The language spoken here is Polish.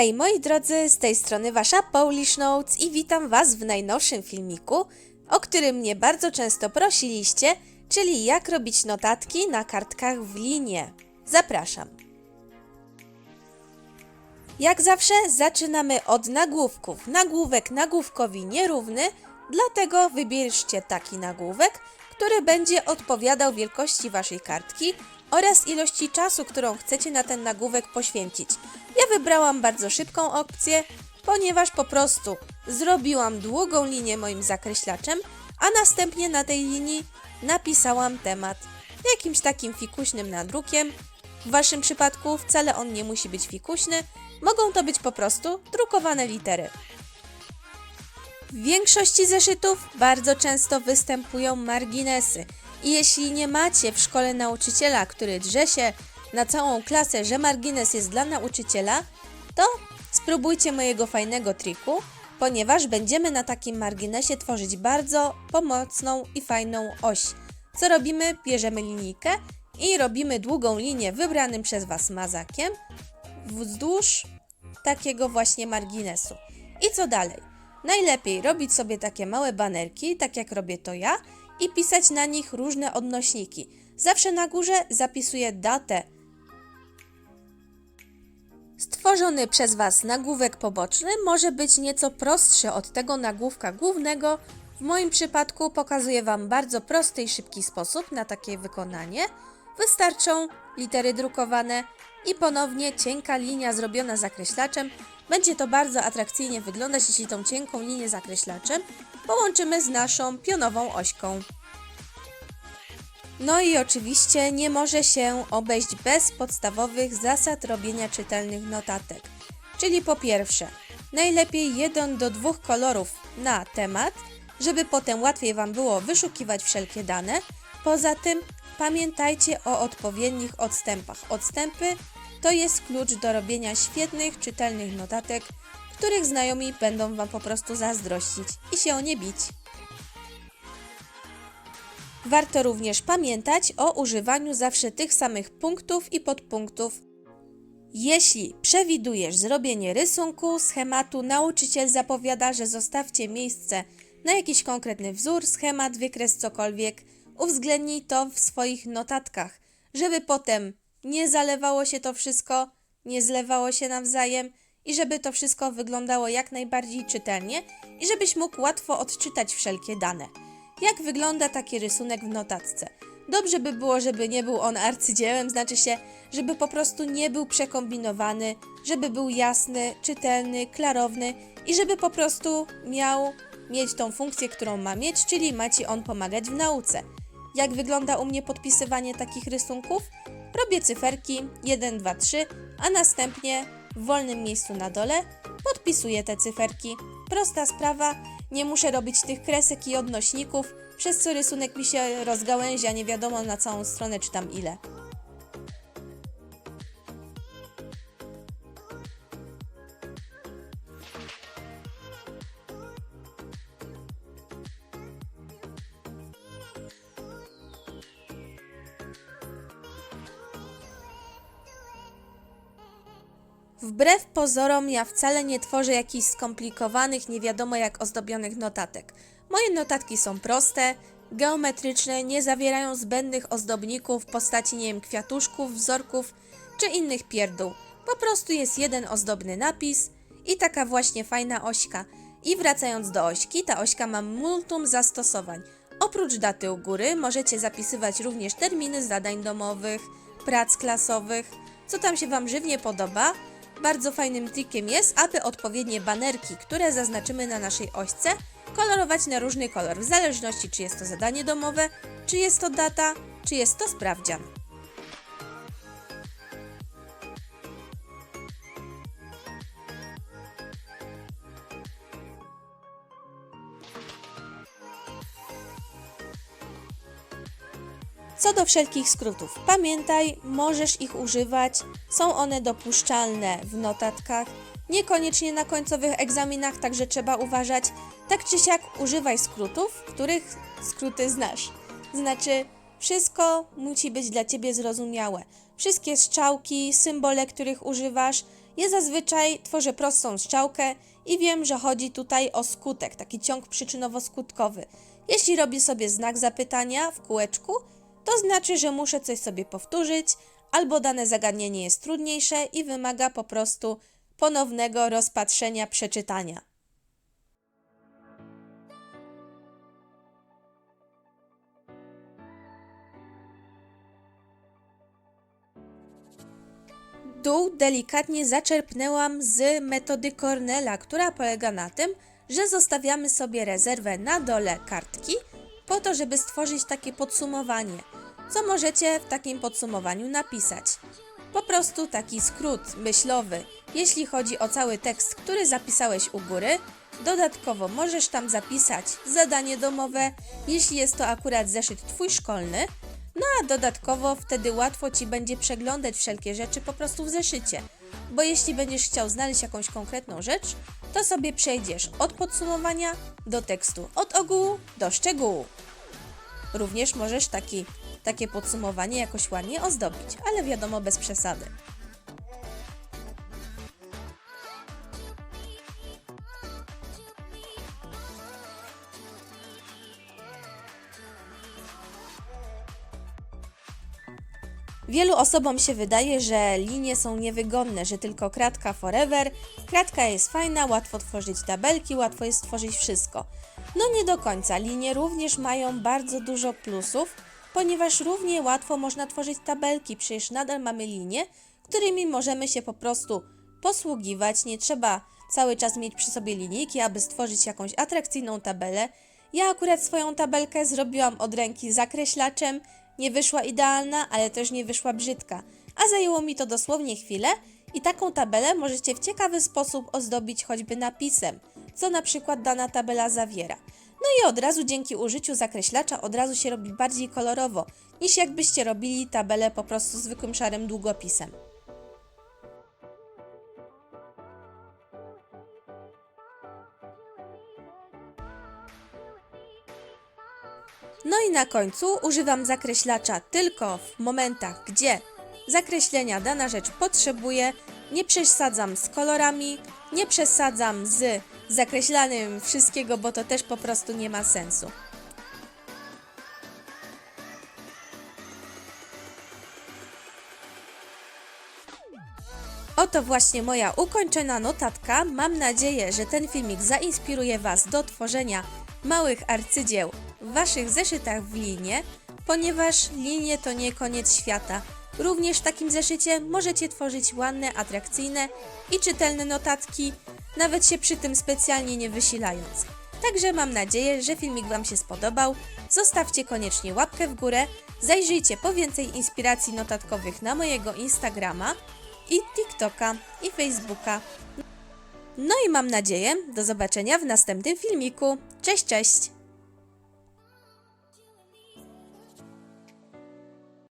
Hej moi drodzy, z tej strony wasza Polish Notes i witam was w najnowszym filmiku, o którym mnie bardzo często prosiliście, czyli jak robić notatki na kartkach w linie. Zapraszam. Jak zawsze zaczynamy od nagłówków. Nagłówek nagłówkowi nierówny, dlatego wybierzcie taki nagłówek, który będzie odpowiadał wielkości waszej kartki oraz ilości czasu, którą chcecie na ten nagłówek poświęcić. Ja wybrałam bardzo szybką opcję, ponieważ po prostu zrobiłam długą linię moim zakreślaczem, a następnie na tej linii napisałam temat jakimś takim fikuśnym nadrukiem. W waszym przypadku wcale on nie musi być fikuśny, mogą to być po prostu drukowane litery. W większości zeszytów bardzo często występują marginesy. I jeśli nie macie w szkole nauczyciela, który drze się na całą klasę, że margines jest dla nauczyciela, to spróbujcie mojego fajnego triku, ponieważ będziemy na takim marginesie tworzyć bardzo pomocną i fajną oś. Co robimy? Bierzemy linijkę i robimy długą linię wybranym przez Was mazakiem wzdłuż takiego właśnie marginesu. I co dalej? Najlepiej robić sobie takie małe banerki, tak jak robię to ja, i pisać na nich różne odnośniki. Zawsze na górze zapisuję datę. Stworzony przez Was nagłówek poboczny może być nieco prostszy od tego nagłówka głównego. W moim przypadku pokazuję Wam bardzo prosty i szybki sposób na takie wykonanie. Wystarczą litery drukowane i ponownie cienka linia zrobiona zakreślaczem. Będzie to bardzo atrakcyjnie wyglądać, jeśli tą cienką linię zakreślaczem połączymy z naszą pionową ośką. No i oczywiście nie może się obejść bez podstawowych zasad robienia czytelnych notatek. Czyli po pierwsze, najlepiej jeden do dwóch kolorów na temat, żeby potem łatwiej Wam było wyszukiwać wszelkie dane. Poza tym pamiętajcie o odpowiednich odstępach. Odstępy to jest klucz do robienia świetnych, czytelnych notatek, których znajomi będą Wam po prostu zazdrościć i się o nie bić. Warto również pamiętać o używaniu zawsze tych samych punktów i podpunktów. Jeśli przewidujesz zrobienie rysunku, schematu, nauczyciel zapowiada, że zostawcie miejsce na jakiś konkretny wzór, schemat, wykres, cokolwiek. Uwzględnij to w swoich notatkach, żeby potem nie zalewało się to wszystko, nie zlewało się nawzajem i żeby to wszystko wyglądało jak najbardziej czytelnie i żebyś mógł łatwo odczytać wszelkie dane. Jak wygląda taki rysunek w notatce? Dobrze by było, żeby nie był on arcydziełem, znaczy się, żeby po prostu nie był przekombinowany, żeby był jasny, czytelny, klarowny i żeby po prostu miał mieć tą funkcję, którą ma mieć, czyli ma Ci on pomagać w nauce. Jak wygląda u mnie podpisywanie takich rysunków? Robię cyferki 1, 2, 3, a następnie w wolnym miejscu na dole podpisuję te cyferki. Prosta sprawa, nie muszę robić tych kresek i odnośników, przez co rysunek mi się rozgałęzia nie wiadomo na całą stronę czy tam ile. Wbrew pozorom, ja wcale nie tworzę jakichś skomplikowanych, nie wiadomo jak ozdobionych notatek. Moje notatki są proste, geometryczne, nie zawierają zbędnych ozdobników w postaci, nie wiem, kwiatuszków, wzorków czy innych pierdół. Po prostu jest jeden ozdobny napis i taka właśnie fajna ośka. I wracając do ośki, ta ośka ma multum zastosowań. Oprócz daty u góry możecie zapisywać również terminy zadań domowych, prac klasowych, co tam się Wam żywnie podoba. Bardzo fajnym trikiem jest, aby odpowiednie banerki, które zaznaczymy na naszej ośce, kolorować na różny kolor, w zależności czy jest to zadanie domowe, czy jest to data, czy jest to sprawdzian. Co do wszelkich skrótów, pamiętaj, możesz ich używać, są one dopuszczalne w notatkach, niekoniecznie na końcowych egzaminach, także trzeba uważać. Tak czy siak używaj skrótów, których skróty znasz. Znaczy, wszystko musi być dla ciebie zrozumiałe. wszystkie strzałki, symbole, których używasz. Ja zazwyczaj tworzę prostą strzałkę i wiem, że chodzi tutaj o skutek, taki ciąg przyczynowo-skutkowy. Jeśli robię sobie znak zapytania w kółeczku, to znaczy, że muszę coś sobie powtórzyć, albo dane zagadnienie jest trudniejsze i wymaga po prostu ponownego rozpatrzenia, przeczytania. Dół delikatnie zaczerpnęłam z metody Cornella, która polega na tym, że zostawiamy sobie rezerwę na dole kartki, po to, żeby stworzyć takie podsumowanie. Co możecie w takim podsumowaniu napisać? Po prostu taki skrót myślowy, jeśli chodzi o cały tekst, który zapisałeś u góry. Dodatkowo możesz tam zapisać zadanie domowe, jeśli jest to akurat zeszyt Twój szkolny. No a dodatkowo wtedy łatwo Ci będzie przeglądać wszelkie rzeczy po prostu w zeszycie. Bo jeśli będziesz chciał znaleźć jakąś konkretną rzecz, to sobie przejdziesz od podsumowania do tekstu, od ogółu do szczegółu. Również możesz taki, takie podsumowanie jakoś ładnie ozdobić, ale wiadomo bez przesady. Wielu osobom się wydaje, że linie są niewygodne, że tylko kratka forever. Kratka jest fajna, łatwo tworzyć tabelki, łatwo jest tworzyć wszystko. No nie do końca. Linie również mają bardzo dużo plusów, ponieważ równie łatwo można tworzyć tabelki, przecież nadal mamy linie, którymi możemy się po prostu posługiwać. Nie trzeba cały czas mieć przy sobie linijki, aby stworzyć jakąś atrakcyjną tabelę. Ja akurat swoją tabelkę zrobiłam od ręki zakreślaczem. Nie wyszła idealna, ale też nie wyszła brzydka. A zajęło mi to dosłownie chwilę i taką tabelę możecie w ciekawy sposób ozdobić choćby napisem, co na przykład dana tabela zawiera. No i od razu dzięki użyciu zakreślacza od razu się robi bardziej kolorowo, niż jakbyście robili tabelę po prostu zwykłym szarym długopisem. No i na końcu używam zakreślacza tylko w momentach, gdzie zakreślenia dana rzecz potrzebuje. Nie przesadzam z kolorami, nie przesadzam z zakreślanym wszystkiego, bo to też po prostu nie ma sensu. Oto właśnie moja ukończona notatka. Mam nadzieję, że ten filmik zainspiruje Was do tworzenia małych arcydzieł Waszych zeszytach w linie, ponieważ linie to nie koniec świata. Również w takim zeszycie możecie tworzyć ładne, atrakcyjne i czytelne notatki, nawet się przy tym specjalnie nie wysilając. Także mam nadzieję, że filmik Wam się spodobał. Zostawcie koniecznie łapkę w górę, zajrzyjcie po więcej inspiracji notatkowych na mojego Instagrama i TikToka i Facebooka. No i mam nadzieję, do zobaczenia w następnym filmiku. Cześć, cześć!